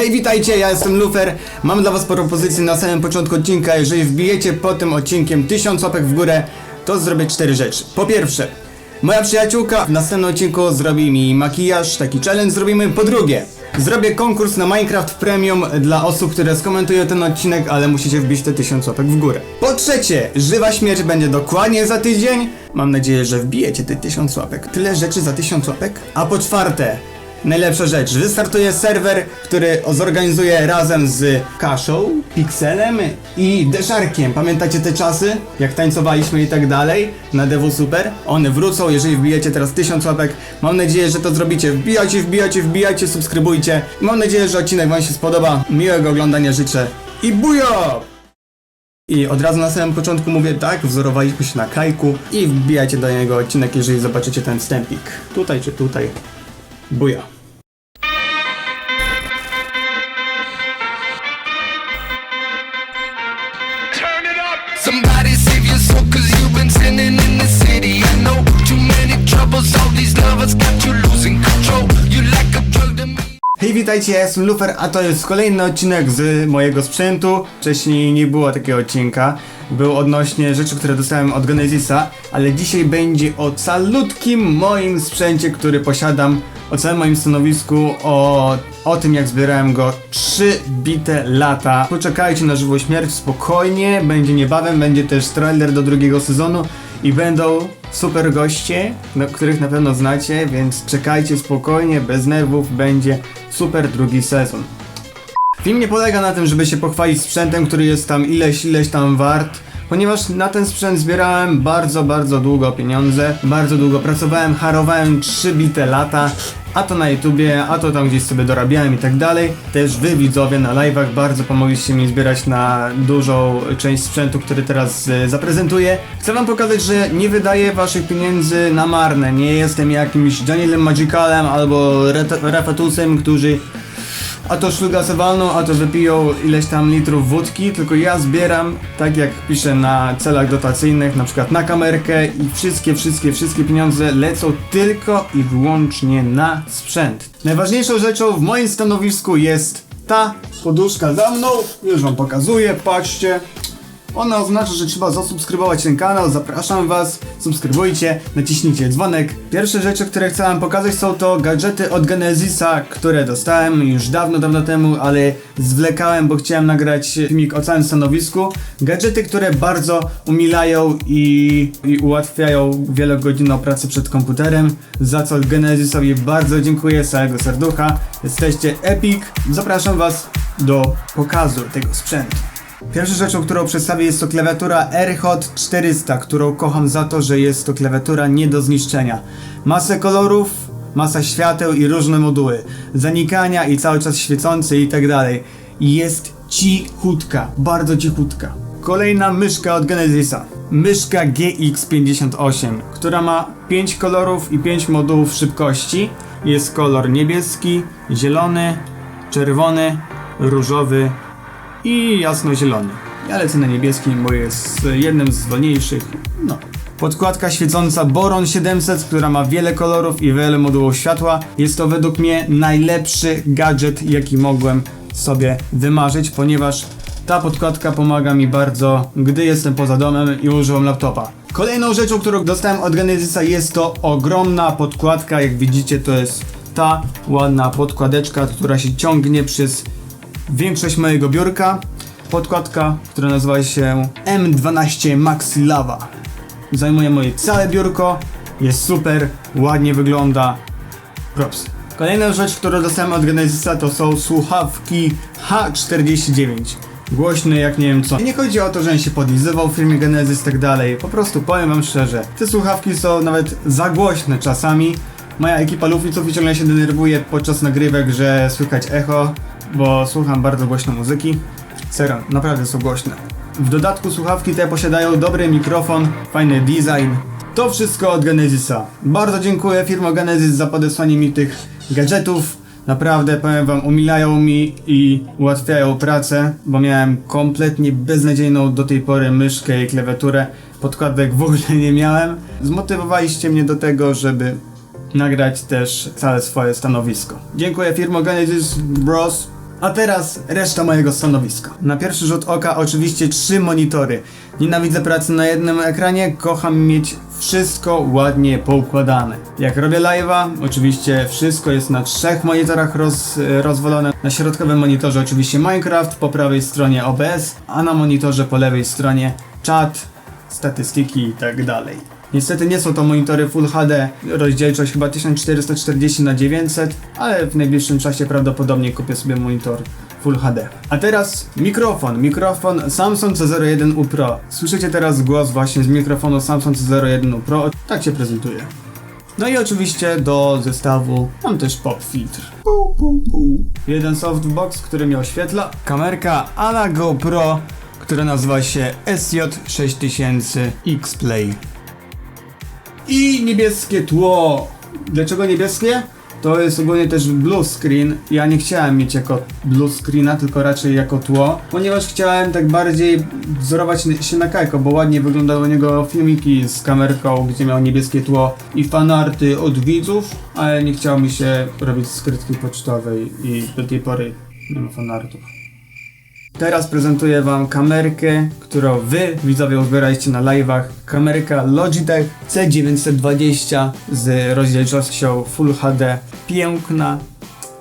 Hej, witajcie, ja jestem Lufer. Mam dla was propozycję na samym początku odcinka. Jeżeli wbijecie po tym odcinkiem 1000 łapek w górę, to zrobię cztery rzeczy. Po pierwsze, moja przyjaciółka w następnym odcinku zrobi mi makijaż, taki challenge zrobimy. Po drugie, zrobię konkurs na Minecraft Premium dla osób, które skomentują ten odcinek, ale musicie wbić te 1000 łapek w górę. Po trzecie, żywa śmierć będzie dokładnie za tydzień. Mam nadzieję, że wbijecie te 1000 łapek. Tyle rzeczy za 1000 łapek. A po czwarte, Najlepsza rzecz, wystartuje serwer, który zorganizuję razem z Kaszą, Pixelem i Deszarkiem. Pamiętacie te czasy? Jak tańcowaliśmy i tak dalej na Devu Super? One wrócą, jeżeli wbijecie teraz 1000 łapek. Mam nadzieję, że to zrobicie. Wbijajcie, wbijajcie, wbijajcie, subskrybujcie. Mam nadzieję, że odcinek wam się spodoba. Miłego oglądania życzę i bujo! I od razu na samym początku mówię tak, wzorowaliśmy się na Kajku i wbijajcie do niego odcinek, jeżeli zobaczycie ten wstępik. Tutaj czy tutaj. Buja. Turn witajcie, ja jestem Lufer, a to jest kolejny odcinek z mojego sprzętu. Wcześniej nie było takiego odcinka. Był odnośnie rzeczy, które dostałem od Genesisa, ale dzisiaj będzie o calutkim moim sprzęcie, który posiadam, o całym moim stanowisku, o, o tym jak zbierałem go 3 bite lata. Poczekajcie na żywą śmierć, spokojnie, będzie niebawem, będzie też trailer do drugiego sezonu i będą super goście, no, których na pewno znacie, więc czekajcie spokojnie, bez nerwów, będzie super drugi sezon. Film nie polega na tym, żeby się pochwalić sprzętem, który jest tam ileś, ileś tam wart, ponieważ na ten sprzęt zbierałem bardzo, bardzo długo pieniądze, bardzo długo pracowałem, harowałem 3 bite lata, a to na YouTubie, a to tam gdzieś sobie dorabiałem i tak dalej. Też wy widzowie na live'ach bardzo pomogliście mi zbierać na dużą część sprzętu, który teraz e, zaprezentuję. Chcę wam pokazać, że nie wydaję waszych pieniędzy na marne, nie jestem jakimś Danielem Magicalem albo Rafatusem, którzy a to szluga se walną, a to wypiją ileś tam litrów wódki, tylko ja zbieram, tak jak piszę na celach dotacyjnych, na przykład na kamerkę i wszystkie, wszystkie, wszystkie pieniądze lecą tylko i wyłącznie na sprzęt. Najważniejszą rzeczą w moim stanowisku jest ta poduszka za mną, już wam pokazuję, patrzcie. Ona oznacza, że trzeba zasubskrybować ten kanał, zapraszam was, subskrybujcie, naciśnijcie dzwonek. Pierwsze rzeczy, które chcę wam pokazać są to gadżety od Genesisa, które dostałem już dawno, dawno temu, ale zwlekałem, bo chciałem nagrać filmik o całym stanowisku. Gadżety, które bardzo umilają i, i ułatwiają wielogodzinną pracę przed komputerem, za co Genesisowi bardzo dziękuję całego serducha. Jesteście epic, zapraszam was do pokazu tego sprzętu. Pierwszą rzeczą, którą przedstawię jest to klawiatura AirHot 400, którą kocham za to, że jest to klawiatura nie do zniszczenia. Masę kolorów, masa świateł i różne moduły, zanikania i cały czas świecący i tak dalej. Jest cichutka, bardzo cichutka. Kolejna myszka od Genesisa. Myszka GX58, która ma 5 kolorów i 5 modułów szybkości. Jest kolor niebieski, zielony, czerwony, różowy i jasno-zielony. Ja lecę na niebieskim, bo jest jednym z wolniejszych. No. Podkładka świecąca Boron 700, która ma wiele kolorów i wiele modułów światła. Jest to według mnie najlepszy gadżet, jaki mogłem sobie wymarzyć, ponieważ ta podkładka pomaga mi bardzo, gdy jestem poza domem i używam laptopa. Kolejną rzeczą, którą dostałem od Genesisa jest to ogromna podkładka. Jak widzicie, to jest ta ładna podkładeczka, która się ciągnie przez większość mojego biurka. Podkładka, która nazywa się M12 Maxi Lava. Zajmuje moje całe biurko, jest super, ładnie wygląda. Props. Kolejna rzecz, którą dostałem od Genesisa to są słuchawki H49. Głośne jak nie wiem co. I nie chodzi o to, że on się podlizywał w filmie Genesis i tak dalej. Po prostu powiem wam szczerze, te słuchawki są nawet za głośne czasami. Moja ekipa lufniców ciągle się denerwuje podczas nagrywek, że słychać echo, bo słucham bardzo głośno muzyki. Serio, naprawdę są głośne. W dodatku słuchawki te posiadają dobry mikrofon, fajny design. To wszystko od Genesisa. Bardzo dziękuję firmo Genesis za podesłanie mi tych gadżetów. Naprawdę powiem wam, umilają mi i ułatwiają pracę, bo miałem kompletnie beznadziejną do tej pory myszkę i klawiaturę. Podkładek w ogóle nie miałem. Zmotywowaliście mnie do tego, żeby nagrać też całe swoje stanowisko. Dziękuję firmo Genesis Bros. A teraz reszta mojego stanowiska. Na pierwszy rzut oka oczywiście trzy monitory. Nienawidzę pracy na jednym ekranie, kocham mieć wszystko ładnie poukładane. Jak robię live'a, oczywiście wszystko jest na trzech monitorach roz. Na środkowym monitorze oczywiście Minecraft, po prawej stronie OBS, a na monitorze po lewej stronie czat, statystyki i tak dalej. Niestety nie są to monitory Full HD, rozdzielczość chyba 1440 na 900, ale w najbliższym czasie prawdopodobnie kupię sobie monitor Full HD. A teraz mikrofon, mikrofon Samsung C01U Pro. Słyszycie teraz głos właśnie z mikrofonu Samsung C01U Pro, tak się prezentuje. No i oczywiście do zestawu mam też pop filtr. Jeden softbox, który mnie oświetla. Kamerka Ala GoPro, która nazywa się SJ6000 X-Play. I niebieskie tło. Dlaczego niebieskie? To jest ogólnie też blue screen. Ja nie chciałem mieć jako blue screena, tylko raczej jako tło, ponieważ chciałem tak bardziej wzorować się na Kajko, bo ładnie wyglądały u niego filmiki z kamerką, gdzie miał niebieskie tło i fanarty od widzów, ale nie chciało mi się robić skrytki pocztowej i do tej pory nie ma fanartów. Teraz prezentuję wam kamerkę, którą wy widzowie uzbieraliście na live'ach. Kamerka Logitech C920 z rozdzielczością Full HD. Piękna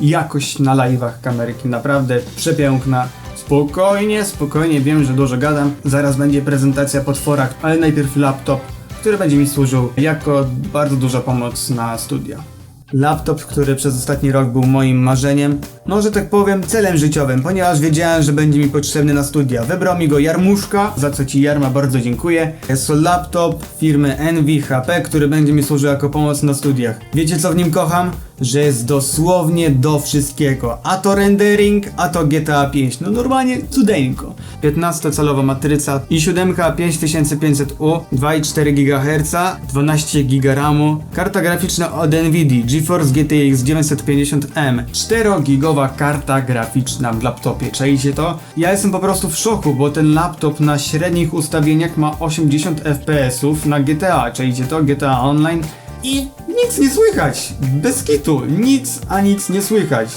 jakość na live'ach kamerki, naprawdę przepiękna. Spokojnie, spokojnie, wiem, że dużo gadam. Zaraz będzie prezentacja potwora, ale najpierw laptop, który będzie mi służył jako bardzo duża pomoc na studia. Laptop, który przez ostatni rok był moim marzeniem, no że tak powiem celem życiowym, ponieważ wiedziałem, że będzie mi potrzebny na studia. Wybrał mi go Jarmuszka, za co ci Jarma bardzo dziękuję. Jest to laptop firmy Envy HP, który będzie mi służył jako pomoc na studiach. Wiecie co w nim kocham? Że jest dosłownie do wszystkiego. A to rendering, a to GTA 5. No normalnie cudeńko. 15-calowa matryca i7 5500U, 2,4 GHz, 12 GB RAMu, karta graficzna od Nvidia GeForce GTX 950M, 4-gigowa karta graficzna w laptopie. Czajcie to? Ja jestem po prostu w szoku, bo ten laptop na średnich ustawieniach ma 80 fps na GTA. Czajcie to? GTA Online i nic nie słychać. Bez kitu. Nic a nic nie słychać.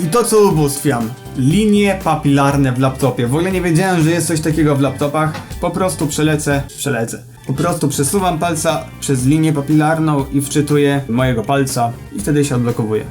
I to co ubóstwiam. Linie papilarne w laptopie. W ogóle nie wiedziałem, że jest coś takiego w laptopach. Po prostu przelecę, przelecę. Po prostu przesuwam palca przez linię papilarną i wczytuję mojego palca i wtedy się odblokowuje.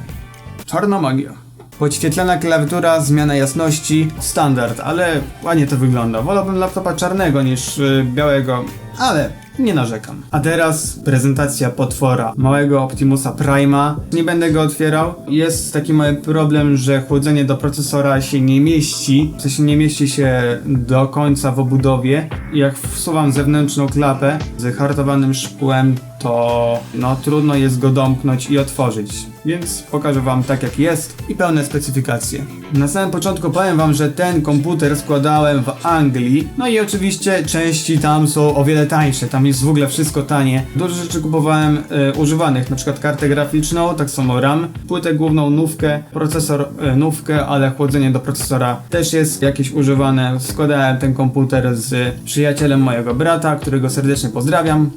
Czarna magia. Podświetlana klawiatura, zmiana jasności, standard, ale ładnie to wygląda. Wolałbym laptopa czarnego niż y, białego, ale nie narzekam. A teraz prezentacja potwora, małego Optimusa Prima. Nie będę go otwierał. Jest taki mały problem, że chłodzenie do procesora się nie mieści. W sensie nie mieści się do końca w obudowie. Jak wsuwam zewnętrzną klapę z hartowanym szkłem, to no trudno jest go domknąć i otworzyć. Więc pokażę wam tak jak jest i pełne specyfikacje. Na samym początku powiem wam, że ten komputer składałem w Anglii. No i oczywiście części tam są o wiele tańsze. Tam jest w ogóle wszystko tanie. Dużo rzeczy kupowałem e, używanych, na przykład kartę graficzną, tak samo RAM, płytę główną nówkę, procesor e, nówkę, ale chłodzenie do procesora też jest jakieś używane. Składałem ten komputer z przyjacielem mojego brata, którego serdecznie pozdrawiam.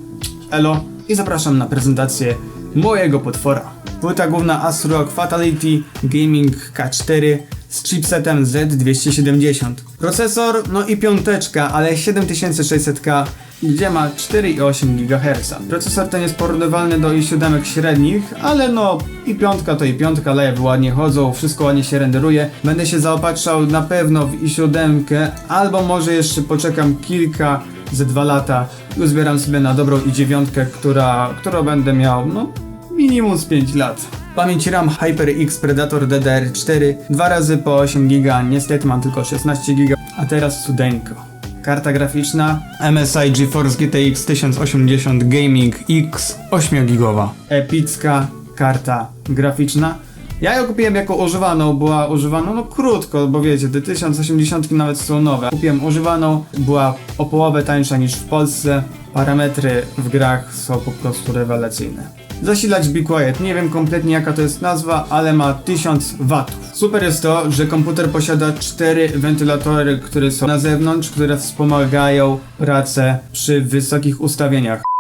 Elo i zapraszam na prezentację mojego potwora. Płyta główna ASRock Fatality Gaming K4 z chipsetem Z270. Procesor, no i piąteczka, ale 7600K, gdzie ma 4,8 GHz. Procesor ten jest porównywalny do i7 średnich, ale no i piątka to i piątka, live ładnie chodzą, wszystko ładnie się renderuje. Będę się zaopatrzał na pewno w i7, albo może jeszcze poczekam kilka ze dwa lata i uzbieram sobie na dobrą i dziewiątkę, która, którą będę miał, no, minimum z 5 lat. Pamięć RAM HyperX Predator DDR4 2 razy po 8 GB, niestety mam tylko 16 GB, a teraz cudeńko. Karta graficzna MSI GeForce GTX 1080 Gaming X 8 GB. Epicka karta graficzna. Ja ją kupiłem jako używaną, była używana no krótko, bo wiecie, te 1080 nawet są nowe. Kupiłem używaną, była o połowę tańsza niż w Polsce. Parametry w grach są po prostu rewelacyjne. Zasilacz Be Quiet, nie wiem kompletnie jaka to jest nazwa, ale ma 1000 watów. Super jest to, że komputer posiada cztery wentylatory, które są na zewnątrz, które wspomagają pracę przy wysokich ustawieniach.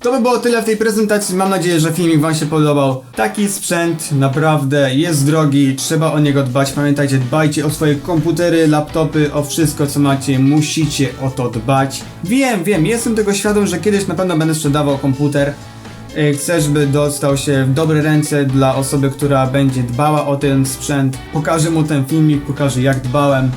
To by było tyle w tej prezentacji. Mam nadzieję, że filmik Wam się podobał. Taki sprzęt naprawdę jest drogi, trzeba o niego dbać. Pamiętajcie, dbajcie o swoje komputery, laptopy, o wszystko co macie. Musicie o to dbać. Wiem, wiem, jestem tego świadom, że kiedyś na pewno będę sprzedawał komputer. Y, Chcę, żeby dostał się w dobre ręce dla osoby, która będzie dbała o ten sprzęt. Pokażę mu ten filmik, pokażę jak dbałem.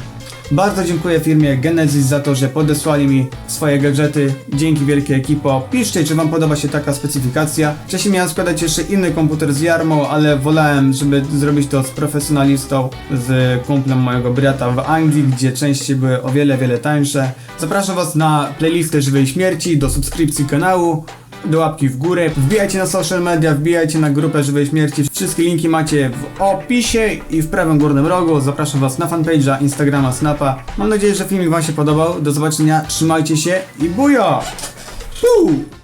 Bardzo dziękuję firmie Genesis za to, że podesłali mi swoje gadżety. Dzięki wielkie ekipo. Piszcie, czy wam podoba się taka specyfikacja. Wcześniej miałem składać jeszcze inny komputer z Jarmą, ale wolałem, żeby zrobić to z profesjonalistą, z kumplem mojego brata w Anglii, gdzie części były o wiele, wiele tańsze. Zapraszam was na playlistę Żywej Śmierci, do subskrypcji kanału do łapki w górę. Wbijajcie na social media, wbijajcie na grupę Żywej Śmierci. Wszystkie linki macie w opisie i w prawym górnym rogu. Zapraszam Was na fanpage'a, Instagrama, Snapa. Mam nadzieję, że filmik Wam się podobał. Do zobaczenia, trzymajcie się i buja! Puu!